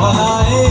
হায়